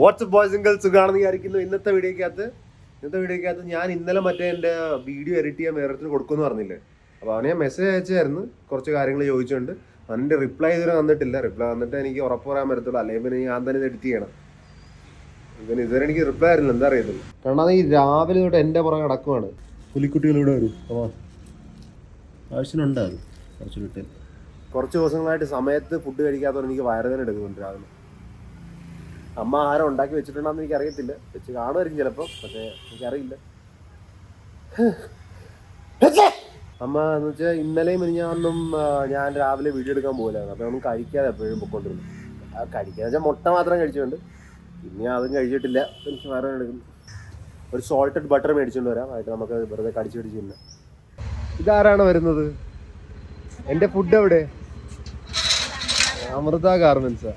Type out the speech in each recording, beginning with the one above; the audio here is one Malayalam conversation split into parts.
വാട്സ്ആപ്പ് ബോയ്സ് ആൻഡ് ഗേൾസ് സുഖാണെന്ന് വിചാരിക്കുന്നു. ഇന്നത്തെ വീഡിയോക്കകത്ത് ഇന്നത്തെ വീഡിയോക്കകത്ത് ഞാൻ ഇന്നലെ മറ്റേ എന്റെ വീഡിയോ എഡിറ്റ് ചെയ്യാൻ വേറെ കൊടുക്കുമെന്ന് പറഞ്ഞില്ലേ? അപ്പോൾ അവനെ ഞാൻ മെസ്സേജ് അയച്ചായിരുന്നു. കുറച്ച് കാര്യങ്ങൾ ചോദിച്ചുകൊണ്ട് അവന്റെ റിപ്ലൈ ഇതുവരെ വന്നിട്ടില്ല. റിപ്ലൈ വന്നിട്ട് എനിക്ക് ഉറപ്പ് പറയാൻ പറ്റത്തുള്ളൂ. അല്ലെങ്കിൽ പിന്നെ ഞാൻ തന്നെ എഡിറ്റ് ചെയ്യണം. ഇവന് ഇതുവരെ എനിക്ക് റിപ്ലൈ ആയിരുന്നു എന്താ അറിയത്തില്ല. കാരണം ഈ രാവിലെ തൊട്ട് എന്റെ പുറകെ കിടക്കുവാണ് പുലിക്കുട്ടികളിവിടെ വരും. അപ്പോൾ ആവശ്യമുണ്ടാകും കുറച്ച് വിട്ട്. കുറച്ച് ദിവസങ്ങളായിട്ട് സമയത്ത് ഫുഡ് കഴിക്കാത്തവർ എനിക്ക് വയറുവേദന എടുക്കുന്നുണ്ട് രാവിലെ. അമ്മ ആഹാരം ഉണ്ടാക്കി വെച്ചിട്ടുണ്ടെന്ന് എനിക്ക് അറിയത്തില്ല വെച്ച് കാണുമായിരിക്കും ചിലപ്പോൾ പക്ഷേ എനിക്കറിയില്ല. അമ്മ എന്ന് വെച്ചാൽ ഇന്നലെയും മിനിഞ്ഞാന്നും ഞാൻ രാവിലെ വീഡിയോ എടുക്കാൻ പോകില്ലായിരുന്നു അപ്പോൾ ഒന്നും കഴിക്കാതെ എപ്പോഴും പൊക്കോണ്ടിരുന്നു. ആ കഴിക്കാന്ന് വെച്ചാൽ മുട്ട മാത്രം കഴിച്ചുകൊണ്ട് പിന്നെ അതും കഴിച്ചിട്ടില്ല. എനിക്ക് വേറെ എടുക്കും. ഒരു സോൾട്ടഡ് ബട്ടർ മേടിച്ചുകൊണ്ട് വരാം. ആയിട്ട് നമുക്ക് വെറുതെ കടിച്ചു പിടിച്ച് തിന്നാം. ഇതാരാണ് വരുന്നത്? എന്റെ ഫുഡ് എവിടെ? അമൃത ഗാർമെന്റ്സാ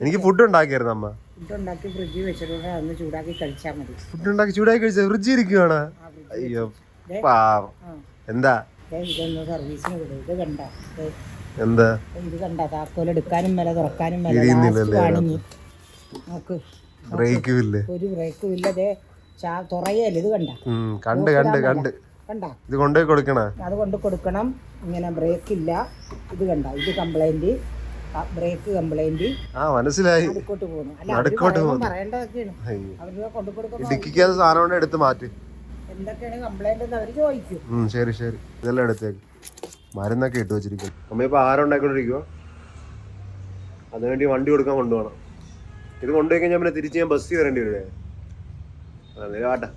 എനിക്ക് ഫുഡ് ഉണ്ടാക്കിയായിരുന്നു അമ്മ. ഫുഡ് ഉണ്ടാക്കി ഫ്രിഡ്ജിൽ വെച്ചിട്ടുണ്ട്. അന്ന് ചൂടാക്കി കഴിച്ചാൽ മതി. ഫുഡ് ഉണ്ടാക്കി ചൂടാക്കി കഴിച്ച ഫ്രിഡ്ജിൽ ഇരിക്കുവാണ്. അയ്യോ പാവം. എന്താ? ഇതൊന്ന് സർവീസിന് വിടും. ഇത് കണ്ട. എന്താ? ഇത് കണ്ട. താക്കോൽ എടുക്കാനും മേലെ തുറക്കാനും മേലെ ബ്രേക്കും ഇല്ല ഒരു ബ്രേക്കും ഇത് കണ്ട? കണ്ട് കണ്ട് കണ്ട്. കണ്ട? ഇത് കൊണ്ടുപോയി കൊടുക്കണ? അത് കൊണ്ട് കൊടുക്കണം. ഇങ്ങനെ ബ്രേക്ക് ഇല്ല ഇത് കണ്ട? ഇത് കംപ്ലൈന്റ് ബ്രേക്ക് കംപ്ലൈന്റ് ആ മനസ്സിലായി. നടുക്കോട്ട് പോകുന്നു. നടുക്കോട്ട്. പറയേണ്ടതൊക്കെയാണ്. അവർ കൊണ്ടു ഇടുക്കിക്കകത്ത് സാധനം എടുത്ത് മാറ്റി. എന്തൊക്കെയാണ് കംപ്ലൈന്റ് എന്ന് അവർ ചോദിക്കും. ശരി ശരി. ഇതെല്ലാം എടുത്തേക്ക്. മരുന്നൊക്കെ ഇട്ട് വെച്ചിരിക്കും അമ്മ ഇപ്പൊ ആഹാരം ഉണ്ടാക്കിക്കൊണ്ടിരിക്കുവോ. അതിനുവേണ്ടി വണ്ടി കൊടുക്കാൻ കൊണ്ടുപോകണം. ഇത് കൊണ്ടുപോയി കഴിഞ്ഞാൽ പിന്നെ തിരിച്ച് ഞാൻ ബസ്സിൽ വരേണ്ടി വരുവേ കാട്ടാ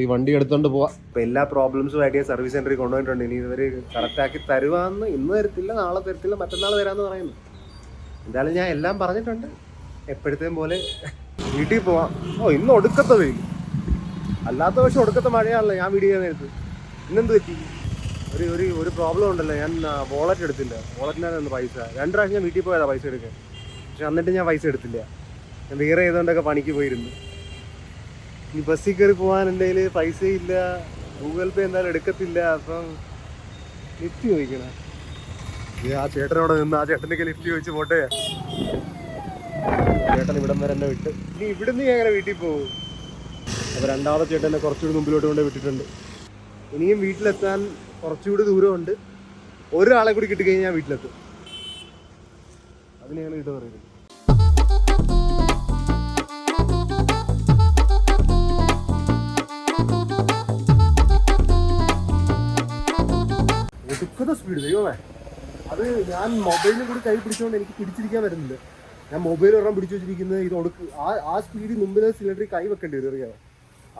ഈ വണ്ടി എടുത്തോണ്ട് പോവാ. ഇപ്പൊ എല്ലാ പ്രോബ്ലംസും ആയിട്ട് സർവീസ് സെന്ററിൽ കൊണ്ടുപോയിട്ടുണ്ട്. ഇനി ഇവർ കറക്റ്റ് ആക്കി തരുവാന്ന് ഇന്ന് തരത്തില്ല നാളെ തരത്തില്ല മറ്റന്നാൾ തരാന്ന് പറയുന്നു. എന്തായാലും ഞാൻ എല്ലാം പറഞ്ഞിട്ടുണ്ട്. എപ്പോഴത്തേം പോലെ വീട്ടിൽ പോവാം. ഓ ഇന്ന് ഒടുക്കത്തെ വെയിൽ അല്ലാത്ത പക്ഷെ ഒടുക്കത്തെ മഴയാണല്ലോ ഞാൻ വീഡിയോ നേരത്ത്. ഇന്നെന്ത് പറ്റി? ഒരു ഒരു ഒരു പ്രോബ്ലം ഉണ്ടല്ലോ. ഞാൻ വോളറ്റ് എടുത്തില്ല. വോളറ്റിനാണ് പൈസ. രണ്ട് പ്രാവശ്യം ഞാൻ വീട്ടിൽ പോയതാ പൈസ എടുക്കാൻ. പക്ഷെ എന്നിട്ട് ഞാൻ പൈസ എടുത്തില്ല. ഞാൻ വേറെ ഏതുകൊണ്ടൊക്കെ പണിക്ക് പോയിരുന്നു. ഇനി ബസ്സിൽ കയറി പോകാൻ എന്റെ കയ്യിൽ പൈസ ഇല്ല. ഗൂഗിൾ പേ എന്തായാലും എടുക്കത്തില്ല. അപ്പം ലിഫ്റ്റ് ചോദിക്കണം. ആ ചേട്ടനോട് നിന്ന് ആ ചേട്ടനൊക്കെ ലിഫ്റ്റ് ചോദിച്ച് പോട്ടെ. ചേട്ടൻ ഇവിടം വരെ എന്നെ വിട്ട്. ഇനി ഇവിടുന്ന് ഞാൻ അങ്ങനെ വീട്ടിൽ പോകും? അപ്പോൾ രണ്ടാമത്തെ ചേട്ടനെ കുറച്ചുകൂടി മുമ്പിലോട്ട് കൊണ്ട് വിട്ടിട്ടുണ്ട്. ഇനിയും വീട്ടിലെത്താൻ കുറച്ചുകൂടി ദൂരമുണ്ട്. ഒരാളെ കൂടി കിട്ടിക്കഴിഞ്ഞാൽ ഞാൻ വീട്ടിലെത്തും. അതിനെയാണ് കിട്ടുക പറയുന്നത്. ഒടുക്കത്തെ സ്പീഡ് ദൈവമേ. അത് ഞാൻ മൊബൈലിൽ കൂടി കൈ പിടിച്ചുകൊണ്ട് എനിക്ക് പിടിച്ചിരിക്കാൻ വരുന്നില്ല ഞാൻ മൊബൈൽ ഒരെണ്ണം പിടിച്ചു വെച്ചിരിക്കുന്നത് ഇത് ആ ആ സ്പീഡിൽ മുമ്പിൽ സിലിണ്ടറിൽ കൈ വെക്കേണ്ടി വരും അറിയാമോ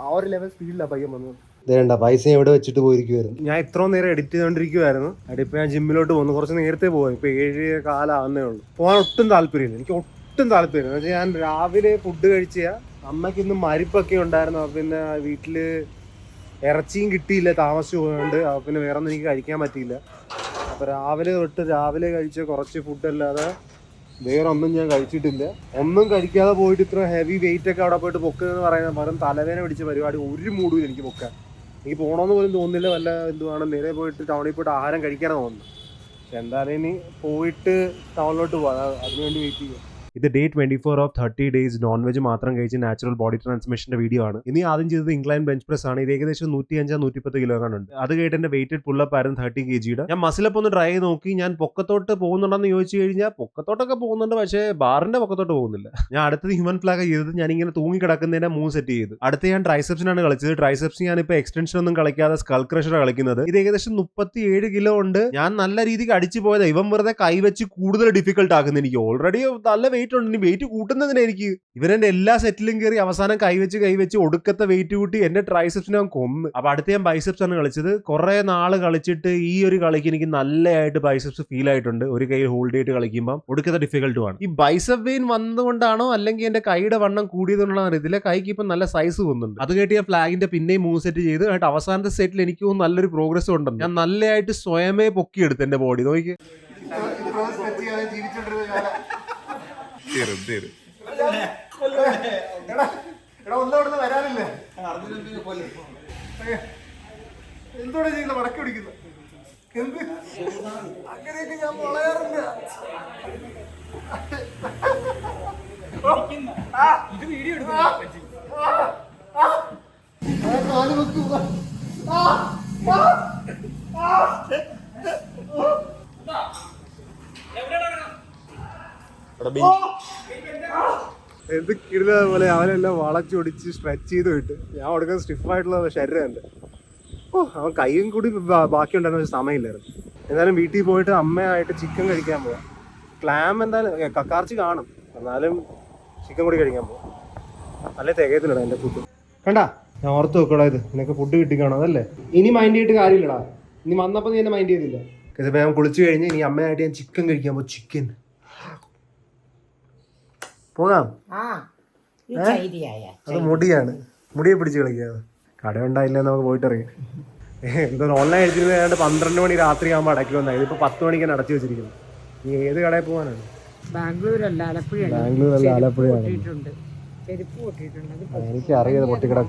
ആ ഒരു ലെവൽ സ്പീഡിലാണ് പയ്യൻ വന്നത്. വേണ്ട പൈസ എവിടെ വെച്ചിട്ട് പോയിരിക്കുമായിരുന്നു ഞാൻ ഇത്രയും നേരം എഡിറ്റ് ചെയ്തുകൊണ്ടിരിക്കുവായിരുന്നു അതിപ്പോൾ ഞാൻ ജിമ്മിലോട്ട് പോകുന്നു. കുറച്ച് നേരത്തെ പോകാം ഇപ്പോൾ ഏഴ് കാലാവുന്നേ ഉള്ളൂ. പോകാൻ ഒട്ടും താല്പര്യമില്ല. എനിക്ക് ഒട്ടും താല്പര്യമില്ല. ഞാൻ രാവിലെ ഫുഡ് കഴിച്ച അമ്മയ്ക്ക് ഇന്ന് മരിപ്പൊക്കെ ഉണ്ടായിരുന്നു. പിന്നെ വീട്ടിൽ ഇറച്ചിയും കിട്ടിയില്ല താമസിച്ചു പോയതുകൊണ്ട് പിന്നെ വേറെ ഒന്നും എനിക്ക് കഴിക്കാൻ പറ്റിയില്ല. അപ്പോൾ രാവിലെ തൊട്ട് രാവിലെ കഴിച്ച കുറച്ച് ഫുഡ് അല്ലാതെ വേറെ ഒന്നും ഞാൻ കഴിച്ചിട്ടില്ല. ഒന്നും കഴിക്കാതെ പോയിട്ട് ഇത്ര ഹെവി വെയിറ്റ് ഒക്കെ അവിടെ പോയിട്ട് പൊക്കുക എന്ന് പറയുന്നത് പകരം തലവേന പിടിച്ച പരിപാടി ഒരു മൂടും എനിക്ക് പൊക്കാൻ. എനിക്ക് പോകണമെന്ന് പോലും തോന്നുന്നില്ല. വല്ല എന്തുവാണ് നേരെ പോയിട്ട് ടൗണിൽ പോയിട്ട് ആഹാരം കഴിക്കാനാണ് തോന്നുന്നത്. എന്തായാലും ഇനി പോയിട്ട് ടൗണിലോട്ട് അതാ- അതിനുവേണ്ടി വെയിറ്റ് ചെയ്യുക. ഇത് day twenty four of thirty days non veg മാത്രം കഴിച്ച് നാച്ചുറൽ ബോഡി ട്രാൻസ്മിഷന്റെ വീഡിയോ ആണ്. ഇനി ആദ്യം ചെയ്തത് ഇംഗ്ലൈൻ ബെഞ്ച് പ്രസ് ആണ്. ഇത് ഏകദേശം നൂറ്റി അഞ്ചാ നൂറ്റി പത്ത് കിലോ ഉണ്ട്. അത് കേട്ട് എന്റെ വെയിറ്റഡ് പുള്ളപ്പ് ആയിരുന്നു തേർട്ടി കെ ജിയുടെ ഞാൻ മസിലപ്പ് ഒന്ന് ട്രൈ ചെയ്ത് നോക്കി. ഞാൻ പൊക്കത്തോട്ട് പോകുന്നുണ്ടെന്ന് ചോദിച്ചു കഴിഞ്ഞാൽ പൊക്കത്തോട്ടൊക്കെ പോകുന്നുണ്ട്. പക്ഷേ ബാറിന്റെ പൊക്കത്തോട്ട് പോകുന്നില്ല. ഞാൻ അടുത്തത് ഹ്യൂമൻ ഫ്ലാഗ് ചെയ്തത്. ഞാൻ ഇങ്ങനെ തൂങ്ങി കിടക്കുന്നതിന്റെ മൂവ് സെറ്റ് ചെയ്ത്. അടുത്ത ഞാൻ ട്രൈസെപ്സിനാണ് കളിച്ചത്. ട്രൈസെപ്സ് ഞാൻ ഇപ്പൊ എക്സ്റ്റൻഷൻ ഒന്നും കളിക്കാതെ സ്കൾ ക്രഷർ കളിക്കുന്നത്. ഇത് ഏകദേശം മുപ്പത്തി ഏഴ് കിലോ ഉണ്ട്. ഞാൻ നല്ല രീതിക്ക് അടിച്ചു പോയത്. ഇവൻ വെറുതെ കൈവച്ച് കൂടുതൽ ഡിഫിക്കൽട്ട് ആക്കുന്നു. എനിക്ക് ഓൾറെഡി നല്ല വെയിറ്റ് ഉണ്ട് ഇനി വെയിറ്റ് കൂട്ടുന്നതിന് എനിക്ക് ഇവരെന്റെ എല്ലാ സെറ്റിലും കയറി അവസാനം കൈവച്ച് കൈവച്ച് ഒടുക്കത്തെ വെയിറ്റ് കൂട്ടി എന്റെ ട്രൈസെപ്സിനെ കൊന്ന്. അപ്പൊ അടുത്ത ഞാൻ ബൈസെപ്സ് ആണ് കളിച്ചത്. കുറെ നാൾ കളിച്ചിട്ട് ഈ ഒരു കളിക്ക് എനിക്ക് നല്ലതായിട്ട് ബൈസെപ്സ് ഫീൽ ആയിട്ടുണ്ട്. ഒരു കൈ ഹോൾഡ് ചെയ്തിട്ട് കളിക്കുമ്പോൾ ഒടുക്കത്തെ ഡിഫിക്കൽട്ടുമാണ് ഈ ബൈസെപ്പ് വെയിൻ വന്നുകൊണ്ടാണോ അല്ലെങ്കിൽ എന്റെ കൈയുടെ വണ്ണം കൂടിയതുകൊണ്ടാണോ അറിയത്തില്ല. കൈക്ക് ഇപ്പം നല്ല സൈസ് വന്നുണ്ട് അത് കേട്ട് ഞാൻ ഫ്ലാഗിന്റെ പിന്നെയും മൂവ് സെറ്റ് ചെയ്ത്. ആയിട്ട് അവസാനത്തെ സെറ്റിൽ എനിക്ക് നല്ലൊരു പ്രോഗ്രസ് ഉണ്ടെന്ന്. ഞാൻ നല്ലതായിട്ട് സ്വയമേ പൊക്കിയെടുത്ത് എന്റെ ബോഡി നോക്കി എടാ ഒന്നും തീരും. നിന്ന് വരാനില്ലേ. എന്തോടെ ചെയ്യുന്നത് വടക്ക് പിടിക്കുന്നത് എന്ത്? അങ്ങനെയൊക്കെ ഞാൻ വളയാറില്ല. എന്ത് കിടുന്ന പോലെ അവനെല്ലാം വളച്ചൊടിച്ച് സ്ട്രെച്ച് ചെയ്ത് വിട്ട്. ഞാൻ കൊടുക്കുന്ന സ്റ്റിഫായിട്ടുള്ള ശരീരമുണ്ട് ഓ അവൻ കൈയും കൂടി ബാക്കി ഉണ്ടായിരുന്ന സമയമില്ലായിരുന്നു. എന്നാലും വീട്ടിൽ പോയിട്ട് അമ്മയായിട്ട് ചിക്കൻ കഴിക്കാൻ പോവാം. ക്ലാം എന്തായാലും കക്കാർച്ച് കാണും. എന്നാലും ചിക്കൻ കൂടി കഴിക്കാൻ പോവാം. അല്ലേ തികയത്തില്ലടാ എന്റെ ഫുഡ് കണ്ടാ? ഞാൻ ഓർത്ത് വെക്കടാ ഇത്. നിനക്ക് ഫുഡ് കിട്ടിക്കാണോ? അതല്ലേ? ഇനി മൈൻഡ് ചെയ്തിട്ട് കാര്യമില്ലടാ. ഇനി വന്നപ്പോൾ നീ എന്നെ മൈൻഡ് ചെയ്തില്ല. ഇതിപ്പോൾ ഞാൻ കുളിച്ച് കഴിഞ്ഞ് ഇനി അമ്മയായിട്ട് ഞാൻ ചിക്കൻ കഴിക്കാൻ പോകും ചിക്കൻ പോകാം. അത് മുടിയാണ്. മുടിയെ പിടിച്ച് കളിക്കാതെ കട ഉണ്ടായില്ല നമുക്ക് പോയിട്ട് അറിയാം എന്തോ ഓൺലൈൻ അടിച്ചിരുന്ന ഏതാണ്ട് പന്ത്രണ്ട് മണി രാത്രി ആകുമ്പോൾ അടക്കി വന്നാൽ ഇതിപ്പോൾ പത്ത് മണിക്കാണ് അടച്ചു വെച്ചിരിക്കുന്നത് നീ ഏത് കടയിൽ പോകാനാണ് ബാംഗ്ലൂരല്ല ബാംഗ്ലൂരല്ല ആലപ്പുഴയാണ്. എനിക്ക് അറിയാതെ ഒട്ടിക്കണം.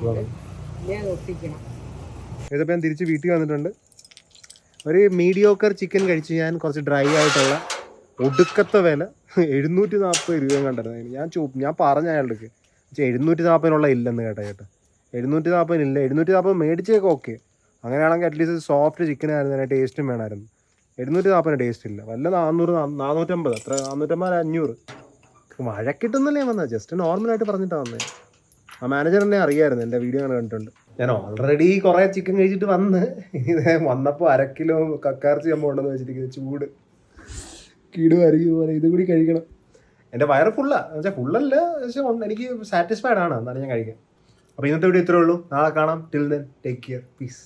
ഇതിപ്പോൾ ഞാൻ തിരിച്ച് വീട്ടിൽ വന്നിട്ടുണ്ട്. ഒരു മീഡിയോക്കർ ചിക്കൻ കഴിച്ച് ഞാൻ കുറച്ച് ഡ്രൈ ആയിട്ടുള്ള ഒടുക്കത്തെ വില എഴുന്നൂറ്റി നാൽപ്പത് രൂപയും കണ്ടായിരുന്നു ഞാൻ ചോ ഞാൻ പറഞ്ഞ അയാളുടെ എഴുന്നൂറ്റി നാൽപ്പതിനുള്ള ഇല്ലെന്ന് കേട്ടോ ചേട്ടാ. എഴുന്നൂറ്റി നാൽപ്പതിനില്ല എഴുന്നൂറ്റി നാൽപ്പത് മേടിച്ചേക്ക് ഓക്കെ അങ്ങനെയാണെങ്കിൽ അറ്റ്ലീസ്റ്റ് സോഫ്റ്റ് ചിക്കൻ ആയിരുന്നു അതിന് ടേസ്റ്റും വേണമായിരുന്നു. എഴുന്നൂറ്റി നാൽപ്പതിന് ടേസ്റ്റ് ഇല്ല. വല്ല നാനൂറ് നാനൂറ്റമ്പത് അത്ര നാനൂറ്റമ്പത് അഞ്ഞൂറ്. വഴക്കിട്ടൊന്നല്ലേ വന്നത് ജസ്റ്റ് നോർമലായിട്ട് പറഞ്ഞിട്ടാണ് വന്നത് ആ മാനേജർ എന്നെ അറിയായിരുന്നു എന്റെ വീഡിയോ ഞാൻ കണ്ടിട്ടുണ്ട്. ഞാൻ ഓൾറെഡി കുറേ ചിക്കൻ കഴിച്ചിട്ട് വന്ന്. ഇനി വന്നപ്പോൾ അര കിലോ കക്കാർച്ചി അമ്മ ഉണ്ടെന്ന് വെച്ചിരിക്കുന്നത് ചൂട്. കിടു അരികു പോലെ ഇത് കൂടി കഴിക്കണം. എന്റെ വയറ് ഫുള്ളാ എന്ന് വെച്ചാൽ ഫുള്ളല്ല. എനിക്ക് സാറ്റിസ്ഫൈഡ് ആണ് എന്നാണ് ഞാൻ കഴിക്കാം അപ്പോൾ ഇന്നത്തെ വീഡിയോ ഇത്രേ ഉള്ളൂ. നാളെ കാണാം. Till then take care peace